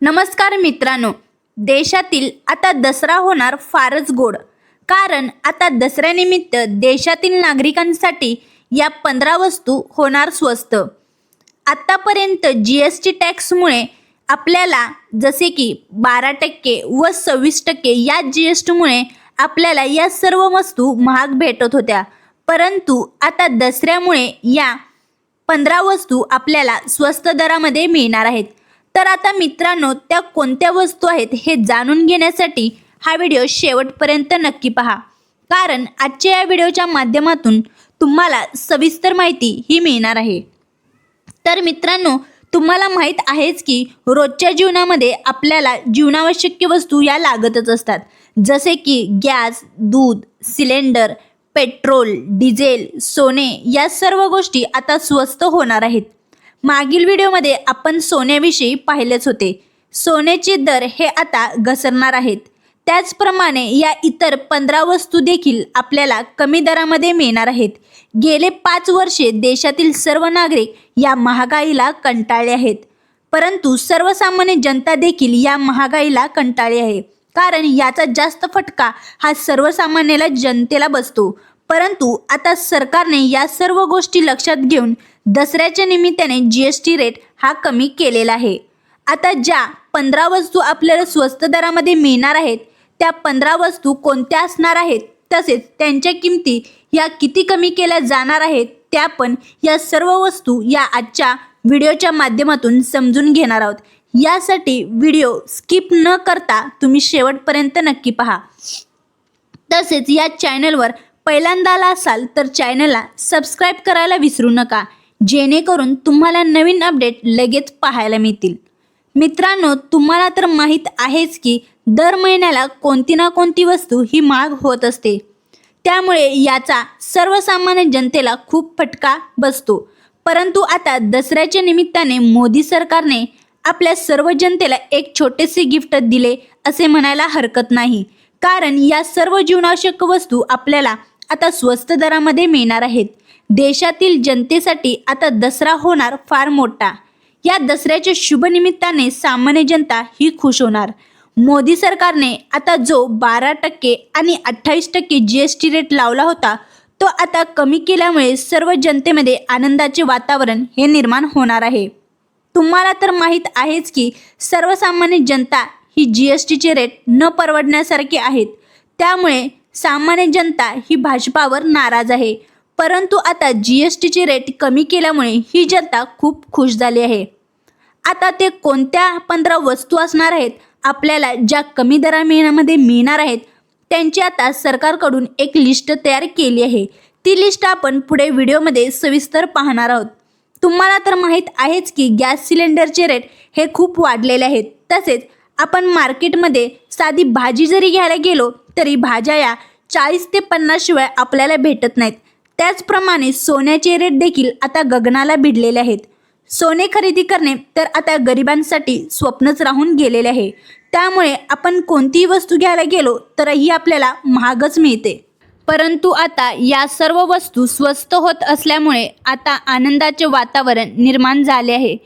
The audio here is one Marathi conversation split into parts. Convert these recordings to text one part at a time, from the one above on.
नमस्कार मित्रांनो देशातील आता दसरा होणार फारच गोड. कारण आता दसऱ्यानिमित्त देशातील नागरिकांसाठी या पंधरा वस्तू होणार स्वस्त. आत्तापर्यंत जी एस टी टॅक्समुळे आपल्याला जसे की बारा टक्के व सव्वीस टक्के या जी एस टीमुळे आपल्याला या सर्व वस्तू महाग भेटत होत्या. परंतु आता दसऱ्यामुळे या पंधरा वस्तू आपल्याला स्वस्त दरामध्ये मिळणार आहेत. तर आता मित्रांनो त्या कोणत्या वस्तू आहेत हे जाणून घेण्यासाठी हा व्हिडिओ शेवटपर्यंत नक्की पहा. कारण आजच्या या व्हिडिओच्या माध्यमातून तुम्हाला सविस्तर माहिती ही मिळणार आहे. तर मित्रांनो तुम्हाला माहीत आहेच की रोजच्या जीवनामध्ये आपल्याला जीवनावश्यक वस्तू या लागतच असतात. जसे की गॅस दूध सिलेंडर पेट्रोल डिझेल सोने या सर्व गोष्टी आता स्वस्त होणार आहेत. मागील व्हिडिओमध्ये आपण सोन्याविषयी पाहिलेच होते. सोन्याचे दर हे आता घसरणार आहेत. त्याचप्रमाणे या इतर पंधरा वस्तू देखील आपल्याला कमी दरामध्ये मिळणार आहेत. गेले पाच वर्षे देशातील सर्व नागरिक या महागाईला कंटाळले आहेत. परंतु सर्वसामान्य जनता देखील या महागाईला कंटाळली आहे. कारण याचा जास्त फटका हा सर्वसामान्याला जनतेला बसतो. परंतु आता सरकारने या सर्व गोष्टी लक्षात घेऊन दसऱ्याच्या निमित्ताने जी एस टी रेट हा कमी केलेला आहे. आता ज्या पंधरा वस्तू आपल्याला स्वस्त दरामध्ये मिळणार आहेत त्या पंधरा वस्तू कोणत्या असणार आहेत तसेच त्यांच्या किमती या किती कमी केल्या जाणार आहेत त्या पण या सर्व वस्तू या आजच्या व्हिडिओच्या माध्यमातून समजून घेणार आहोत. यासाठी व्हिडिओ स्किप न करता तुम्ही शेवटपर्यंत नक्की पहा. तसेच या चॅनलवर पहिल्यांदा आला असाल तर चॅनलला सबस्क्राईब करायला विसरू नका. जेणेकरून तुम्हाला नवीन अपडेट लगेच पाहायला मिळतील. मित्रांनो तुम्हाला तर माहीत आहेच की दर महिन्याला कोणती ना कोणती वस्तू ही महाग होत असते. त्यामुळे याचा सर्वसामान्य जनतेला खूप फटका बसतो. परंतु आता दसऱ्याच्या निमित्ताने मोदी सरकारने आपल्या सर्व जनतेला एक छोटेसे गिफ्ट दिले असे म्हणायला हरकत नाही. कारण या सर्व जीवनावश्यक वस्तू आपल्याला आता स्वस्त दरामध्ये मिळणार आहेत. देशातील जनतेसाठी आता दसरा होणार फार मोठा. या दसऱ्याच्या शुभनिमित्ताने सामान्य जनता ही खुश होणार. मोदी सरकारने आता जो बारा टक्के आणि अठ्ठावीस टक्के जी एस टी रेट लावला होता तो आता कमी केल्यामुळे सर्व जनतेमध्ये आनंदाचे वातावरण हे निर्माण होणार आहे. तुम्हाला तर माहीत आहेच की सर्वसामान्य जनता ही जी एस टीचे रेट न परवडण्यासारखे आहेत. त्यामुळे सामान्य जनता ही भाजपावर नाराज आहे. परंतु आता जी एस टीचे रेट कमी केल्यामुळे ही जनता खूप खुश झाली आहे. आता ते कोणत्या पंधरा वस्तू असणार आहेत आपल्याला ज्या कमी दरामध्ये मिळणार आहेत त्यांची आता सरकारकडून एक लिस्ट तयार केली आहे. ती लिस्ट आपण पुढे व्हिडिओमध्ये सविस्तर पाहणार आहोत. तुम्हाला तर माहीत आहेच की गॅस सिलेंडरचे रेट हे खूप वाढलेले आहेत. तसेच आपण मार्केटमध्ये साधी भाजी जरी घ्यायला गेलो तरी भाज्या या चाळीस ते पन्नास शिवाय आपल्याला भेटत नाहीत. त्याचप्रमाणे सोन्याचे रेट देखील आता गगनाला भिडलेले आहेत. सोने खरेदी करणे तर आता गरिबांसाठी स्वप्नच राहून गेलेले आहे. त्यामुळे आपण कोणतीही वस्तू घ्यायला गेलो तरही आपल्याला महागच मिळते. परंतु आता या सर्व वस्तू स्वस्त होत असल्यामुळे आता आनंदाचे वातावरण निर्माण झाले आहे.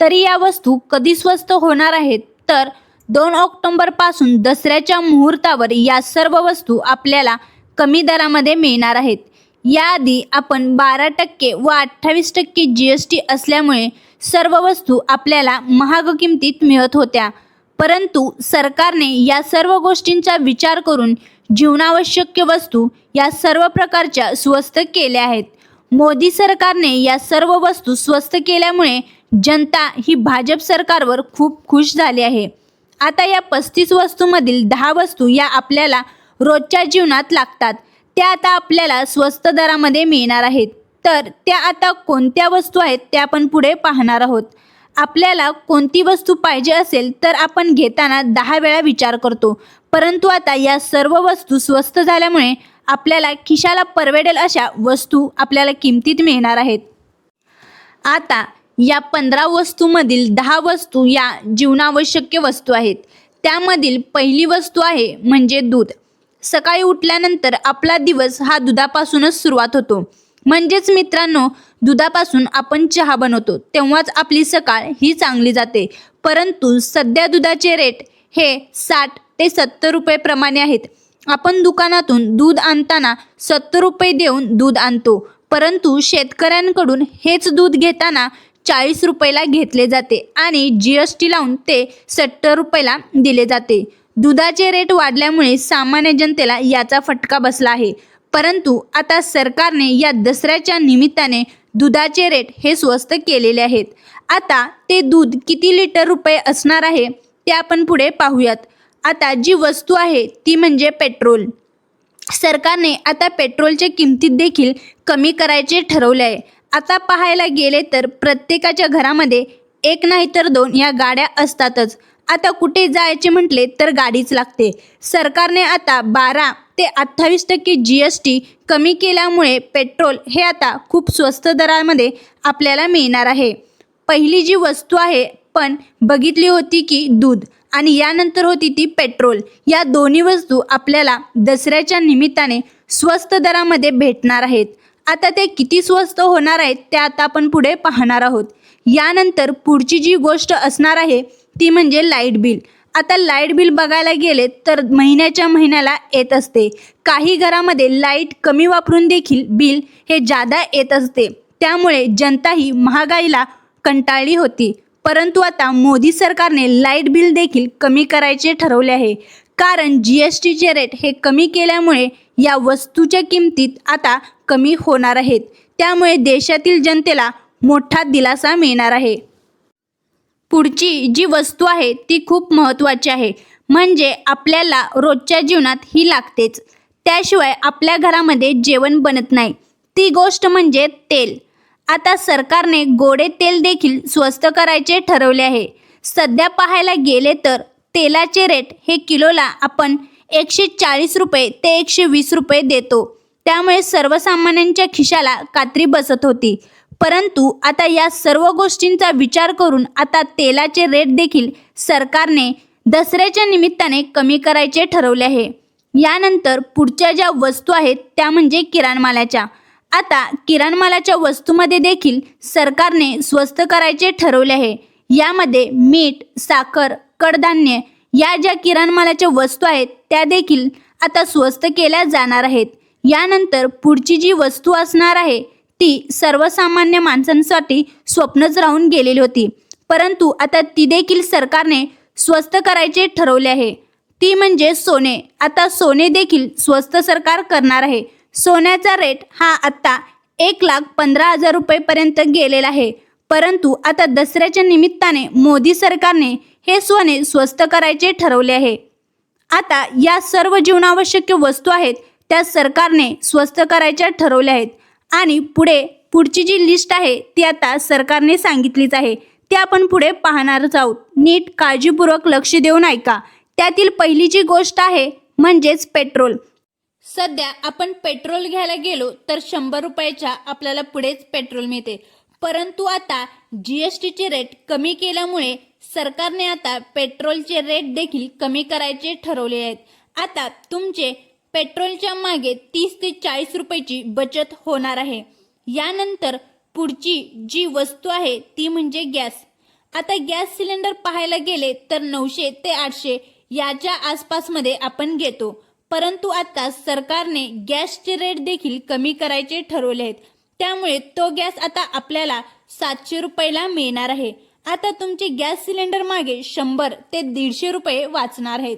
तरी या वस्तू कधी स्वस्त होणार आहेत? तर दोन ऑक्टोंबरपासून दसऱ्याच्या मुहूर्तावर या सर्व वस्तू आपल्याला कमी दरामध्ये मिळणार आहेत. याआधी आपण बारा टक्के व अठ्ठावीस टक्के जी एस टी असल्यामुळे सर्व वस्तू आपल्याला महाग किमतीत मिळत होत्या. परंतु सरकारने या सर्व गोष्टींचा विचार करून जीवनावश्यक वस्तू या सर्व प्रकारच्या स्वस्त केल्या आहेत. मोदी सरकारने या सर्व वस्तू स्वस्त केल्यामुळे जनता ही भाजप सरकारवर खूप खुश झाली आहे. आता या पस्तीस वस्तूमधील दहा वस्तू या आपल्याला रोजच्या जीवनात लागतात. त्या आता आपल्याला स्वस्त दरामध्ये मिळणार आहेत. तर त्या आता कोणत्या वस्तू आहेत त्या आपण पुढे पाहणार आहोत. आपल्याला कोणती वस्तू पाहिजे असेल तर आपण घेताना दहा वेळा विचार करतो. परंतु आता या सर्व वस्तू स्वस्त झाल्यामुळे आपल्याला खिशाला परवडेल अशा वस्तू आपल्याला किमतीत मिळणार आहेत. आता या पंधरा वस्तूमधील दहा वस्तू या जीवनावश्यक वस्तू आहेत. त्यामधील पहिली वस्तू आहे म्हणजे दूध. सकाळी उठल्यानंतर आपला दिवस हा दुधापासूनच सुरुवात होतो. म्हणजेच मित्रांनो दुधापासून आपण चहा बनवतो. तेव्हाच आपली सकाळ ही चांगली जाते. परंतु सध्या दुधाचे रेट हे साठ ते सत्तर रुपये प्रमाणे आहेत. आपण दुकानातून दूध आणताना सत्तर रुपये देऊन दूध आणतो. परंतु शेतकऱ्यांकडून हेच दूध घेताना चाळीस रुपयाला घेतले जाते आणि जी एस टी लावून ते सत्तर रुपयाला दिले जाते. दुधाचे रेट वाढल्यामुळे सामान्य जनतेला याचा फटका बसला आहे. परंतु आता सरकारने या दसऱ्याच्या निमित्ताने दुधाचे रेट हे स्वस्त केलेले आहेत. आता ते दूध किती लिटर रुपये असणार आहे ते आपण पुढे पाहूयात. आता जी वस्तू आहे ती म्हणजे पेट्रोल. सरकारने आता पेट्रोलच्या किमतीत देखील कमी करायचे ठरवले आहे. आता पाहायला गेले तर प्रत्येकाच्या घरामध्ये एक नाही तर दोन या गाड्या असतातच. आता कुठे जायचे म्हटले तर गाडीच लागते. सरकारने आता बारा ते अठ्ठावीस टक्के जी एस टी कमी केल्यामुळे पेट्रोल हे आता खूप स्वस्त दरामध्ये आपल्याला मिळणार आहे. पहिली जी वस्तू आहे पण बघितली होती की दूध आणि यानंतर होती ती पेट्रोल. या दोन्ही वस्तू आपल्याला दसऱ्याच्या निमित्ताने स्वस्त दरामध्ये भेटणार आहेत. आता ते किती स्वस्त होणार आहेत ते आता आपण पुढे पाहणार आहोत. यानंतर पुढची जी गोष्ट असणार आहे ती म्हणजे लाइट बिल. आता लाइट बिल बघायला गेले तर महिन्याच्या महिन्याला येत असते. काही घरामध्ये लाइट कमी वापरून देखील बिल हे जादा येत असते. त्यामुळे जनता ही महागाईला कंटाळली होती. परंतु आता मोदी सरकारने लाइट बिल देखील कमी करायचे ठरवले आहे. कारण जी एस टीचे रेट हे कमी केल्यामुळे या वस्तूच्या किमतीत आता कमी होणार आहेत. त्यामुळे देशातील जनतेला मोठा दिलासा मिळणार आहे. पुढची जी वस्तू आहे ती खूप महत्त्वाची आहे. म्हणजे आपल्याला रोजच्या जीवनात ही लागतेच. त्याशिवाय आपल्या घरामध्ये जेवण बनत नाही. ती गोष्ट म्हणजे तेल. आता सरकारने गोडे तेल देखील स्वस्त करायचे ठरवले आहे. सध्या पाहायला गेले तर तेलाचे रेट हे किलोला आपण एकशे चाळीस रुपये ते एकशे वीस रुपये देतो. त्यामुळे सर्वसामान्यांच्या खिशाला कात्री बसत होती. परंतु आता या सर्व गोष्टींचा विचार करून आता तेलाचे रेट देखील सरकारने दसऱ्याच्या निमित्ताने कमी करायचे ठरवले आहे. यानंतर पुढच्या ज्या वस्तू आहेत त्या म्हणजे किराणमालाच्या. आता किराणमालाच्या वस्तूमध्ये देखील सरकारने स्वस्त करायचे ठरवले आहे. यामध्ये मीठ साखर कडधान्य या ज्या किराणमालाच्या वस्तू आहेत त्या देखील आता स्वस्त केल्या जाणार आहेत. यानंतर पुढची जी वस्तू असणार आहे ती सर्वसामान्य माणसांसाठी स्वप्नच राहून गेलेली होती. परंतु आता ती देखील सरकारने स्वस्त करायचे ठरवले आहे. ती म्हणजे सोने. आता सोने देखील स्वस्त सरकार करणार आहे. सोन्याचा रेट हा आत्ता एक लाख पंधरा हजार रुपयेपर्यंत गेलेला आहे. परंतु आता दसऱ्याच्या निमित्ताने मोदी सरकारने हे सोने स्वस्त करायचे ठरवले आहे. आता या सर्व जीवनावश्यक वस्तू आहेत त्या सरकारने स्वस्त करायच्या ठरवल्या आहेत. आणि पुढे पुढची जी लिस्ट आहे ती आता सरकारने सांगितलीच आहे. ती आपण पुढे पाहणारच आहोत. नीट काळजीपूर्वक लक्ष देऊन ऐका. त्यातील पहिली जी गोष्ट आहे म्हणजेच पेट्रोल. सध्या आपण पेट्रोल घ्यायला गेलो तर शंभर रुपयाच्या आपल्याला पुढेच पेट्रोल मिळते. परंतु आता जी एस टीचे रेट कमी केल्यामुळे सरकारने आता पेट्रोलचे रेट देखील कमी करायचे ठरवले आहेत. आता तुमचे पेट्रोलच्या मागे तीस ते चाळीस रुपयाची बचत होणार आहे. यानंतर पुढची जी वस्तू आहे ती म्हणजे गॅस. आता गॅस सिलेंडर पाहायला गेले तर नऊशे ते आठशे याच्या आसपासमध्ये आपण घेतो. परंतु आता सरकारने गॅसचे रेट देखील कमी करायचे ठरवले आहेत. त्यामुळे तो गॅस आता आपल्याला सातशे रुपयाला मिळणार आहे. आता तुमचे गॅस सिलेंडर मागे शंभर ते दीडशे रुपये वाचणार आहेत.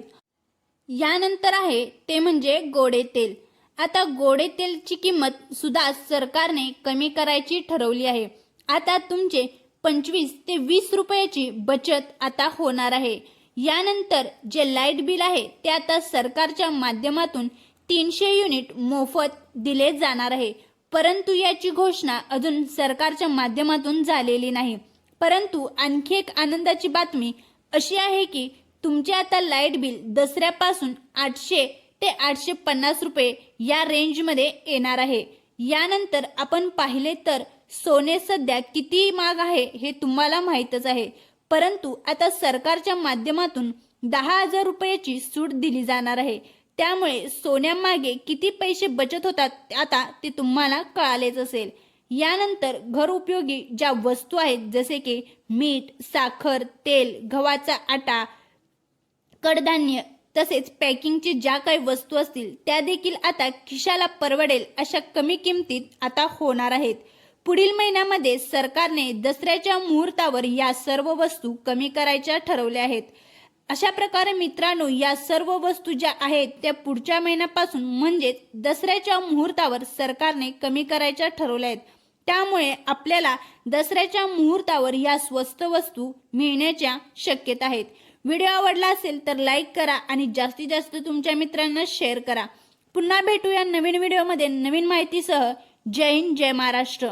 यानंतर आहे ते म्हणजे गोडे तेल. आता गोडे तेलची किंमत सुद्धा सरकारने कमी करायची ठरवली आहे. आता तुमचे पंचवीस ते वीस रुपयाची बचत आता होणार आहे. यानंतर जे लाइट बिल आहे ते आता सरकारच्या माध्यमातून तीनशे युनिट मोफत दिले जाणार आहे. परंतु याची घोषणा अजून सरकारच्या माध्यमातून झालेली नाही. परंतु आणखी एक आनंदाची बातमी अशी आहे की तुमचे आता लाइट बिल दसऱ्यापासून आठशे ते आठशे पन्नास रुपये या रेंजमध्ये येणार आहे. यानंतर आपण पाहिले तर सोने सध्या किती महाग आहे हे तुम्हाला माहीतच आहे. परंतु आता सरकारच्या माध्यमातून दहा हजार रुपयाची सूट दिली जाणार आहे. त्यामुळे सोन्यामागे किती पैसे बचत होतात आता ते तुम्हाला कळालेच असेल. यानंतर घर उपयोगी ज्या वस्तू आहेत जसे की मीठ साखर तेल गव्हाचा आटा कडधान्य तसेच पॅकिंगची ज्या काही वस्तू असतील त्या देखील आता खिशाला परवडेल अशा कमी किमतीत आता होणार आहेत. पुढील महिन्यामध्ये सरकारने दसऱ्याच्या मुहूर्तावर या सर्व वस्तू कमी करायच्या ठरवल्या आहेत. अशा प्रकारे मित्रांनो या सर्व वस्तू ज्या आहेत त्या पुढच्या महिन्यापासून म्हणजेच दसऱ्याच्या मुहूर्तावर सरकारने कमी करायच्या ठरवल्या आहेत. त्यामुळे आपल्याला दसऱ्याच्या मुहूर्तावर या स्वस्त वस्तू मिळण्याच्या शक्यता आहेत. व्हिडिओ आवडला असेल तर लाईक करा आणि जास्तीत जास्त तुमच्या मित्रांना शेअर करा. पुन्हा भेटूया नवीन व्हिडिओमध्ये नवीन माहितीसह. जय हिंद जय महाराष्ट्र.